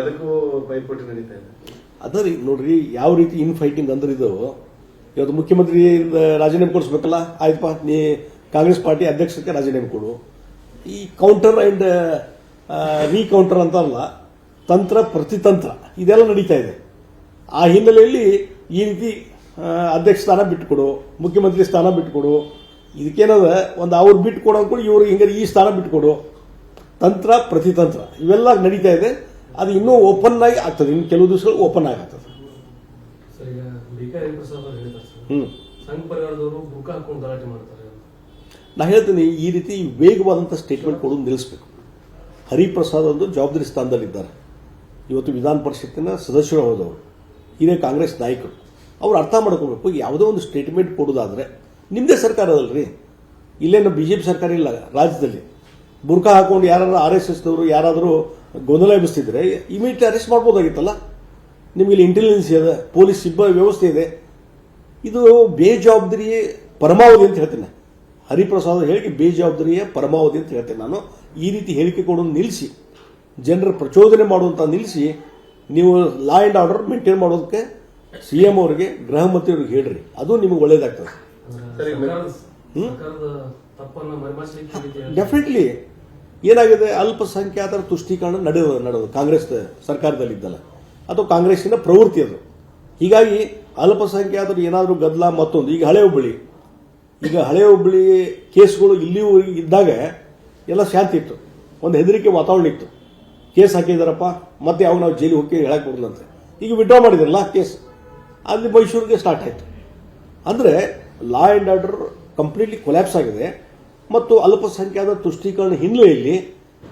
ಅದಕ್ಕೂ ಪೈಪೋಟಿ ನಡೀತಾ ಇದೆ. ಅದ ರೀ, ನೋಡ್ರಿ, ಯಾವ ರೀತಿ ಇನ್ ಫೈಟಿಂಗ್ ಅಂದ್ರೆ ಇದು, ಇವತ್ತು ಮುಖ್ಯಮಂತ್ರಿ ರಾಜೀನಾಮೆ ಕೊಡಿಸ್ಬೇಕಲ್ಲ, ಆಯ್ತಪ್ಪ, ನೀ ಕಾಂಗ್ರೆಸ್ ಪಾರ್ಟಿ ಅಧ್ಯಕ್ಷಕ್ಕೆ ರಾಜೀನಾಮೆ ಕೊಡು. ಈ ಕೌಂಟರ್ ಅಂಡ್ ರೀ ಕೌಂಟರ್ ಅಂತಾರಲ್ಲ ತಂತ್ರ ಪ್ರತಿತಂತ್ರ, ಇದೆಲ್ಲ ನಡೀತಾ ಇದೆ. ಆ ಹಿನ್ನೆಲೆಯಲ್ಲಿ ಈ ರೀತಿ ಅಧ್ಯಕ್ಷ ಸ್ಥಾನ ಬಿಟ್ಟುಕೊಡು, ಮುಖ್ಯಮಂತ್ರಿ ಸ್ಥಾನ ಬಿಟ್ಟುಕೊಡು. ಇದಕ್ಕೇನದ, ಒಂದು ಅವ್ರು ಬಿಟ್ಟುಕೊಡೋ ಅಂದ್ಕೊಂಡು ಇವ್ರಿಗೆ ಹಿಂಗಾರೆ ಈ ಸ್ಥಾನ ಬಿಟ್ಟುಕೊಡು. ತಂತ್ರ ಪ್ರತಿತಂತ್ರ, ಇವೆಲ್ಲ ನಡೀತಾ ಇದೆ. ಅದು ಇನ್ನೂ ಓಪನ್ ಆಗಿ ಆಗ್ತದೆ. ಇನ್ನು ಕೆಲವು ದಿವಸಗಳು ಓಪನ್ ಆಗಿ ಆಗ್ತದೆ ನಾ ಹೇಳ್ತೀನಿ ಈ ರೀತಿ ವೇಗವಾದಂಥ ಸ್ಟೇಟ್ಮೆಂಟ್ ಕೊಡೋದು ನಿಲ್ಲಿಸಬೇಕು. ಹರಿಪ್ರಸಾದ್ ಒಂದು ಜವಾಬ್ದಾರಿ ಸ್ಥಾನದಲ್ಲಿದ್ದಾರೆ. ಇವತ್ತು ವಿಧಾನ ಪರಿಷತ್ತಿನ ಸದಸ್ಯರು ಹೋದವರು. ಹಿರಿಯ ಕಾಂಗ್ರೆಸ್ ನಾಯಕರು. ಅವ್ರು ಅರ್ಥ ಮಾಡ್ಕೋಬೇಕು. ಯಾವುದೋ ಒಂದು ಸ್ಟೇಟ್ಮೆಂಟ್ ಕೊಡೋದಾದರೆ ನಿಮ್ಮದೇ ಸರ್ಕಾರ ಅದಲ್ರಿ. ಇಲ್ಲೇನು ಬಿ ಜೆ ಪಿ ಸರ್ಕಾರ ಇಲ್ಲ ರಾಜ್ಯದಲ್ಲಿ. ಬುರ್ಕಾ ಹಾಕೊಂಡು ಯಾರಾದ್ರೂ ಆರ್ ಎಸ್ ಎಸ್ನವರು ಯಾರಾದರೂ ಗೊಂದಲ ಎಬ್ಬಿಸ್ತಿದ್ರೆ ಇಮಿಡಿಯೇಟ್ಲಿ ಅರೆಸ್ಟ್ ಮಾಡ್ಬೋದಾಗಿತ್ತಲ್ಲ? ನಿಮಗೆ ಇಲ್ಲಿ ಇಂಟೆಲಿಜೆನ್ಸ್ ಇದೆ ಪೊಲೀಸ್ ಸಿಬ್ಬಂದಿ ವ್ಯವಸ್ಥೆ ಇದೆ. ಇದು ಬೇಜವಾಬ್ದಾರಿ ಪರಮಾವಧಿ ಅಂತ ಹೇಳ್ತೇನೆ ಹರಿಪ್ರಸಾದ್ ಹೇಳಿಕೆ ಬೇಜವಾಬ್ದಾರಿಯ ಪರಮಾವಧಿ ಅಂತ ಹೇಳ್ತೇನೆ ನಾನು. ಈ ರೀತಿ ಹೇಳಿಕೆ ಕೊಡೋದು ನಿಲ್ಲಿಸಿ. ಜನರ ಪ್ರಚೋದನೆ ಮಾಡುವಂತ ನಿಲ್ಲಿಸಿ. ನೀವು ಲಾ ಆ್ಯಂಡ್ ಆರ್ಡರ್ ಮೇಂಟೈನ್ ಮಾಡೋದಕ್ಕೆ ಸಿ ಎಂ ಅವರಿಗೆ ಗೃಹ ಮಂತ್ರಿಯವ್ರಿಗೆ ಹೇಳ್ರಿ. ಅದು ನಿಮಗೆ ಒಳ್ಳೇದಾಗ್ತದೆ. ಡೆಫಿನೆಟ್ಲಿ ಏನಾಗಿದೆ? ಅಲ್ಪಸಂಖ್ಯಾತರ ತುಷ್ಟೀಕರಣ ನಡೆದು ನಡೆದು ಕಾಂಗ್ರೆಸ್ ಸರ್ಕಾರದಲ್ಲಿದ್ದಲ್ಲ. ಅಥವಾ ಕಾಂಗ್ರೆಸ್ಸಿನ ಪ್ರವೃತ್ತಿ ಅದು. ಹೀಗಾಗಿ ಅಲ್ಪಸಂಖ್ಯಾತರು ಏನಾದರೂ ಗದ್ದಲ ಮತ್ತೊಂದು. ಈಗ ಹಳೆ ಹುಬ್ಬಳ್ಳಿ. ಈಗ ಹಳೆ ಹುಬ್ಬಳ್ಳಿ ಕೇಸ್ಗಳು ಇಲ್ಲಿಯೂ ಇದ್ದಾಗ ಎಲ್ಲ ಶಾಂತಿ ಇತ್ತು. ಒಂದು ಹೆದರಿಕೆ ವಾತಾವರಣ ಇತ್ತು. ಕೇಸ್ ಹಾಕಿದಾರಪ್ಪ, ಮತ್ತೆ ಯಾವಾಗ ನಾವು ಜೈಲಿಗೆ ಹೋಗಿ ಹೇಳಕ್ಕೆ ಬರಲಂತೆ ಈಗ ವಿಡ್ರಾ ಮಾಡಿದ್ರಲ್ಲ ಕೇಸ್. ಅಲ್ಲಿ ಮೈಸೂರಿಗೆ ಸ್ಟಾರ್ಟ್ ಆಯಿತು. ಅಂದರೆ law and order completely collapse ಆಗಿದೆ. ಮತ್ತು ಅಲ್ಪಸಂಖ್ಯಾತ ತುಷ್ಟೀಕರಣ ಹಿನ್ನೆಲೆಯಲ್ಲಿ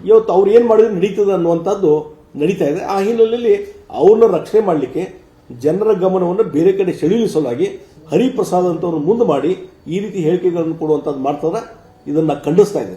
ಇವತ್ತು ಅವ್ರು ಏನು ಮಾಡಿದ್ರು ನಡೀತದೆ ಅನ್ನುವಂಥದ್ದು ನಡೀತಾ ಇದೆ. ಆ ಹಿನ್ನೆಲೆಯಲ್ಲಿ ಅವ್ರನ್ನ ರಕ್ಷಣೆ ಮಾಡಲಿಕ್ಕೆ ಜನರ ಗಮನವನ್ನು ಬೇರೆ ಕಡೆ ಸೆಳೆಯಲಿಸಲಾಗಿ ಹರಿಪ್ರಸಾದ್ ಅಂತವ್ರನ್ನ ಮುಂದೆ ಮಾಡಿ ಈ ರೀತಿ ಹೇಳಿಕೆಗಳನ್ನು ಕೊಡುವಂಥದ್ದು ಮಾಡ್ತಾರೆ. ಇದನ್ನು ಖಂಡಿಸ್ತಾ ಇದೆ